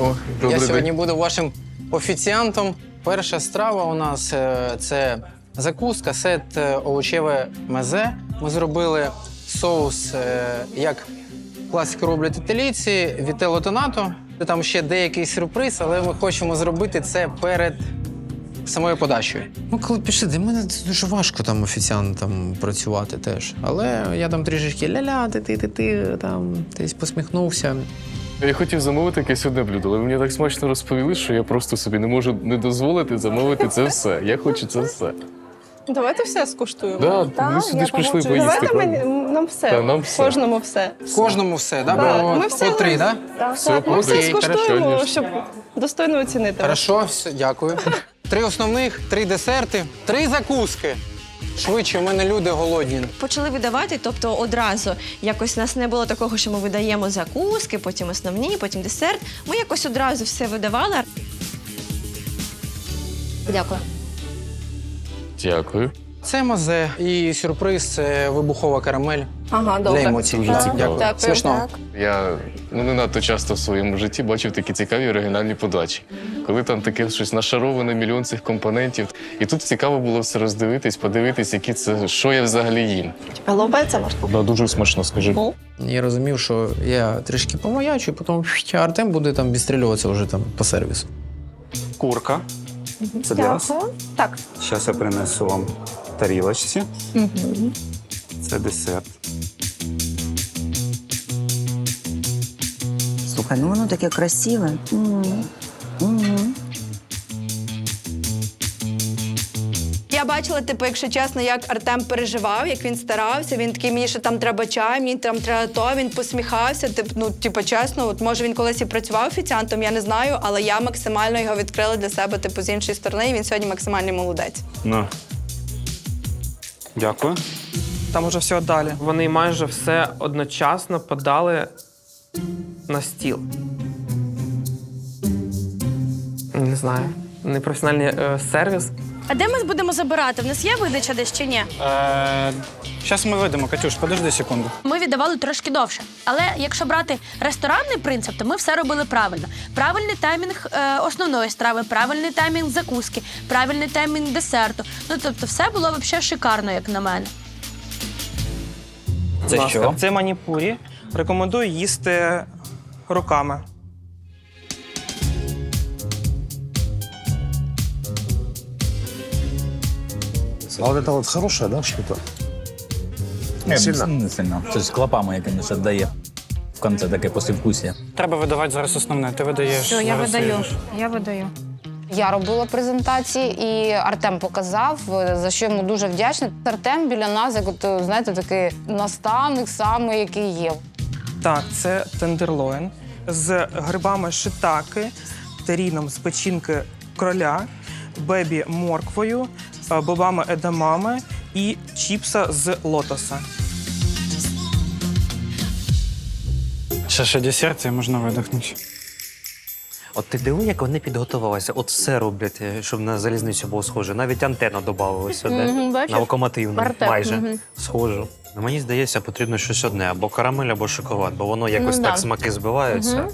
О, Я добрий сьогодні день. буду вашим офіціантом. Перша страва у нас е, це закуска, сет е, овочеве мезе. Ми зробили соус, е, як класику роблять італійці, вітело тонато. Там ще деякий сюрприз, але ми хочемо зробити це перед самою подачею. Ну, коли пішли, для мене це дуже важко там офіціантом працювати теж. Але я там трішечки ля-ля, ти-ти-ти, там десь посміхнувся. Я хотів замовити якесь одне блюдо, але ви мені так смачно розповіли, що я просто собі не можу не дозволити замовити це все. Я хочу це все. Давайте все скуштуємо. Да, Так, ви сюди я ж прийшли поїсти. Давайте правда? мені, нам все. Та, нам все. Кожному все. Кожному все, да? Так, Бо ми все по три, да? Все, Ми все Окей, скуштуємо, хорошо, щоб достойно оцінити. Хорошо, все, дякую. Три основних, три десерти, три закуски. Швидше, у мене люди голодні. Почали видавати, тобто одразу якось у нас не було такого, що ми видаємо закуски, потім основні, потім десерт. Ми якось одразу все видавали. Дякую. Дякую. Це мазе і сюрприз це вибухова карамель Ага, для добре. емоцій. Дуже Да, цікаво. Дякую. Дякую. Смачного. Я ну, не надто часто в своєму житті бачив такі цікаві оригінальні подачі. Коли там таке щось нашароване, мільйон цих компонентів. І тут цікаво було все роздивитись, подивитись, які це, що я взагалі їм. Подобається Марко? Да, дуже смачно, скажи. Я розумів, що я трішки помаячу, і потім Артем буде там відстрілюватися вже там по сервісу. Курка. Це для вас. Так. Зараз я принесу вам тарілочці. Це десерт. Слухай, ну воно таке красиве. М. Я бачила, типу, якщо чесно, як Артем переживав, як він старався. Він такий, мені ще там треба чай, мені там треба то. Він посміхався. Тип, ну, типу, чесно, от може він колись і працював офіціантом, я не знаю, але я максимально його відкрила для себе, типу, з іншої сторони. І він сьогодні максимальний молодець. На. Дякую. Там уже все далі. Вони майже все одночасно подали на стіл. Не знаю. Непрофесіональний е, сервіс. А де ми будемо забирати? В нас є видача десь чи ні? Зараз ми вийдемо. Катюш, подожди секунду. Ми віддавали трошки довше. Але якщо брати ресторанний принцип, то ми все робили правильно. Правильний таймінг е, основної страви, правильний таймінг закуски, правильний таймінг десерту. Ну тобто, все було взагалі шикарно, як на мене. Будь ласка. Це маніпурі. Рекомендую їсти руками. А вот это вот хорошее, да, что-то? Не сильно. Не сильно. Щось клопами якимось віддає. В кінці таке послевкусие. Треба видавати зараз основне. Ти видаєш. Все, я зараз видаю. їдеш. Я видаю. Я робила презентації, і Артем показав, за що йому дуже вдячна. Артем біля нас, як от, знаєте, такий наставник, саме який є. Так, це тендерлоін з грибами шитаки, теріном з печінки кроля, бебі морквою, е, бобами едамами і чіпса з лотоса. Ще ще десерт, і можна видихнути. От ти диви, як вони підготувалися. От все роблять, е, щоб на залізницю було схоже. Навіть антенна додавали сюди. Мгм, бачиш? на локомотивну Артем, майже мгм. схожу. Ну, мені здається, потрібно щось одне або карамель, або шоколад, бо воно якось Ну, так да. смаки збиваються. Мгм.